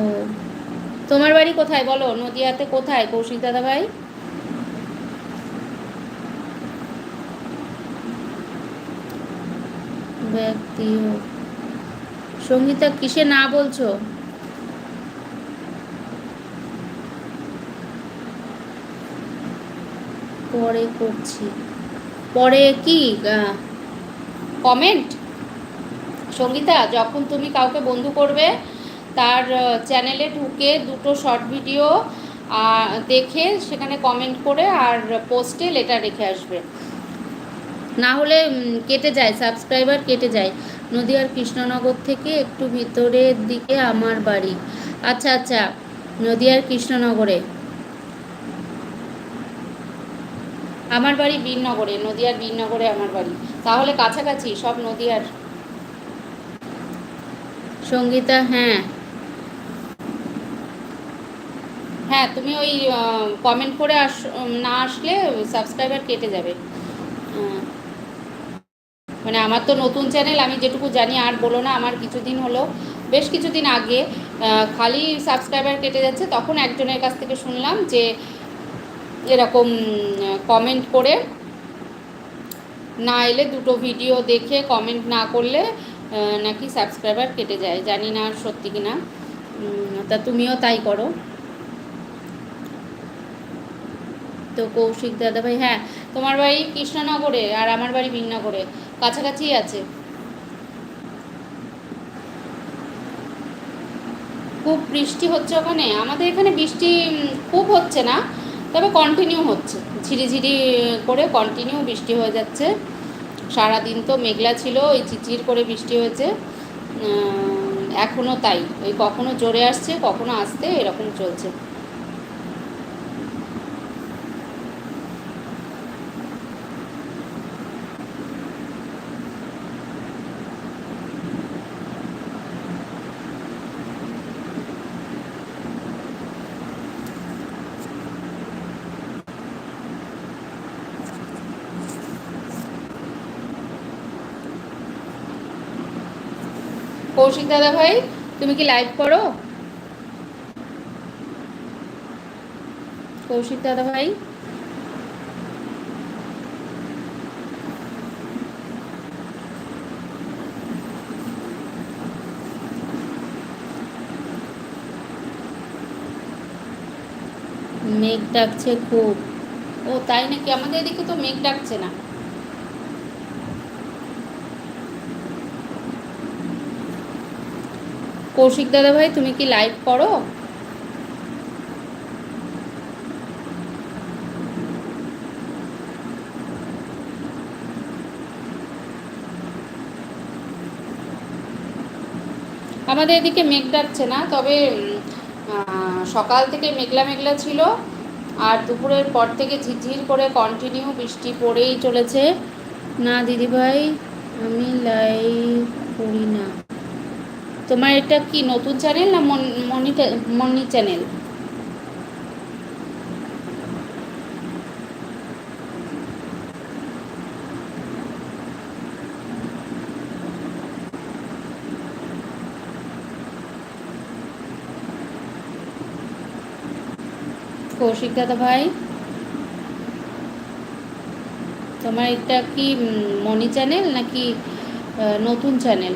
ও। তোমার বাড়ি কোথায় বলো? নদিয়াতে কোথায়? কৌশিক দাদা ভাই সঙ্গীতা, কিসে না বলছো? পরে করছি। পরে কি? কমেন্ট সঙ্গীতা, যখন তুমি কাউকে বন্ধু করবে তার চ্যানেলে ঢুকে দুটো শর্ট ভিডিও দেখে সেখানে কমেন্ট করে আর পোস্টে লেটার রেখে আসবে। না হলে কেটে যায় সাবস্ক্রাইবার কেটে যায়। নদীয়ার কৃষ্ণনগর থেকে একটু ভিতরের দিকে আমার বাড়ি। আচ্ছা আচ্ছা নদীয়ার কৃষ্ণনগরে। আমার বাড়ি বীরনগরে, নদিয়ার বীরনগরে আমার বাড়ি। তাহলে কাছাকাছি, সব নদীয়ার। সঙ্গীতা হ্যাঁ। হ্যাঁ তুমি ওই কমেন্ট করে আস না আসলে সাবস্ক্রাইবার কেটে যাবে। মানে আমার তো নতুন চ্যানেল আমি যেটুকু জানি, আর বলো না, আমার কিছুদিন হলো, বেশ কিছুদিন আগে খালি সাবস্ক্রাইবার কেটে যাচ্ছে, তখন একজনের কাছ থেকে শুনলাম যে এরকম কমেন্ট করে, না এলে দুটো ভিডিও দেখে কমেন্ট না করলে নাকি সাবস্ক্রাইবার কেটে যায়, জানি না সত্যি কিনা। তা তুমিও তাই করো। তো কৌশিক দাদা ভাই হ্যাঁ তোমার বাড়ি কৃষ্ণনগরে আর আমার বাড়ি বিননগরে কাছাকাছি আছে। খুব বৃষ্টি হচ্ছে ওখানে, আমাদের এখানে বৃষ্টি খুব হচ্ছে না, তবে কন্টিনিউ হচ্ছে, ঝিরিঝিরি করে কন্টিনিউ বৃষ্টি হয়ে যাচ্ছে। সারাদিন তো মেঘলা ছিল ওই চিচির করে বৃষ্টি হয়েছে এখনও তাই ওই কখনো জোরে আসছে, কখনো আসতে, এরকম চলছে। কৌশিক দাদা ভাই, তুমি কি লাইভ করো? কৌশিক দাদা ভাই। মেঘ ডাকছে খুব। ও, তাই নাকি? আমাদের এদিকে তো মেঘ ডাকছে না। কৌশিক দাদা ভাই, তুমি কি লাইভ করো আমাদের এদিকে মেঘ ডাকছে না, তবে সকাল থেকে মেঘলা মেঘলা ছিল, আর দুপুরের পর থেকে ঝিরঝির করে কন্টিনিউ বৃষ্টি পড়েই চলেছে। না, দিদিভাই, আমি লাইভ করি না। তোমার এটা কি, নতুন চ্যানেল না মন- মনি চ্যানেল কৌশিক দাদা ভাই, তোমার এটা কি মনি চ্যানেল নাকি নতুন চ্যানেল